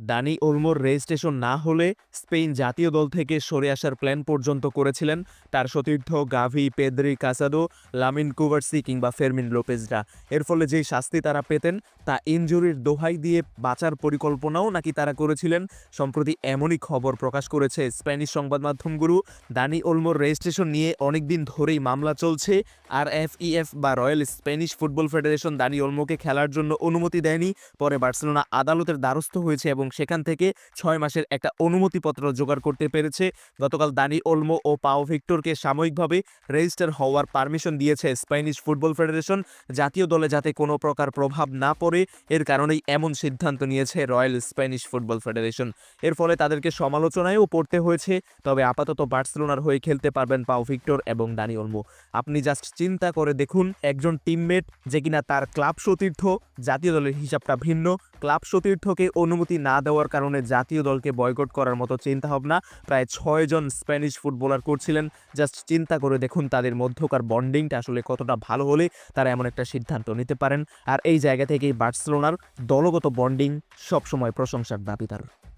দানি ওলমোর registration না হলে Spain জাতীয় দল থেকে সরে আসার প্ল্যান পর্যন্ত করেছিলেন তার সতীর্থ গাভি, পেদ্রি, কাসাদো, লামিন কুভার্সি কিংবা ফেরমিন লোপেজরা। এর ফলে যেই শাস্তি তারা পেতেন, তা ইনজুরির দোহাই দিয়ে বাঁচার পরিকল্পনাও নাকি তারা করেছিলেন, সম্প্রতি এমনই খবর প্রকাশ করেছে স্প্যানিশ সংবাদ মাধ্যমগুলো দানি ওলমোর রেজিস্ট্রেশন নিয়ে অনেকদিন ধরেই মামলা চলছে। আর এফইএফ বা royal Spanish football federation Dani ওলমোকে খেলার জন্য অনুমতি দেয়নি, পরে বার্সেলোনা আদালতের দ্বারস্থ হয়েছে এবং সেখান থেকে ছয় মাসের একটা অনুমতিপত্র জোগাড় করতে পেরেছে। গতকাল দানি ওলমো ও পাও ভিক্টরকে সাময়িকভাবে রেজিস্টার হওয়ার পারমিশন দিয়েছে স্প্যানিশ ফুটবল ফেডারেশন। জাতীয় দলে যাতে কোনো প্রকার প্রভাব না পড়ে, এর কারণেই এমন সিদ্ধান্ত নিয়েছে রয়্যাল স্প্যানিশ ফুটবল ফেডারেশন। এর ফলে তাদেরকে সমালোচনায়ও পড়তে হয়েছে, তবে আপাতত বার্সেলোনার হয়ে খেলতে পারবেন পাও ভিক্টর এবং দানি ওলমো। আপনি জাস্ট চিন্তা করে দেখুন, একজন টিমমেট যে কিনা তার ক্লাব সতীর্থ, জাতীয় দলের হিসাবটা ভিন্ন। ক্লাব সতীর্থকে অনুমতি না দেওয়ার কারণে জাতীয় দলকে বয়কট করার মতো চিন্তাভাবনা প্রায় ছয়জন স্প্যানিশ ফুটবলার করছিলেন। জাস্ট চিন্তা করে দেখুন তাদের মধ্যকার বন্ডিংটা আসলে কতটা ভালো হলে তারা এমন একটা সিদ্ধান্ত নিতে পারেন। আর এই জায়গা থেকেই বার্সেলোনার দলগত বন্ডিং সবসময় প্রশংসার দাবিদার।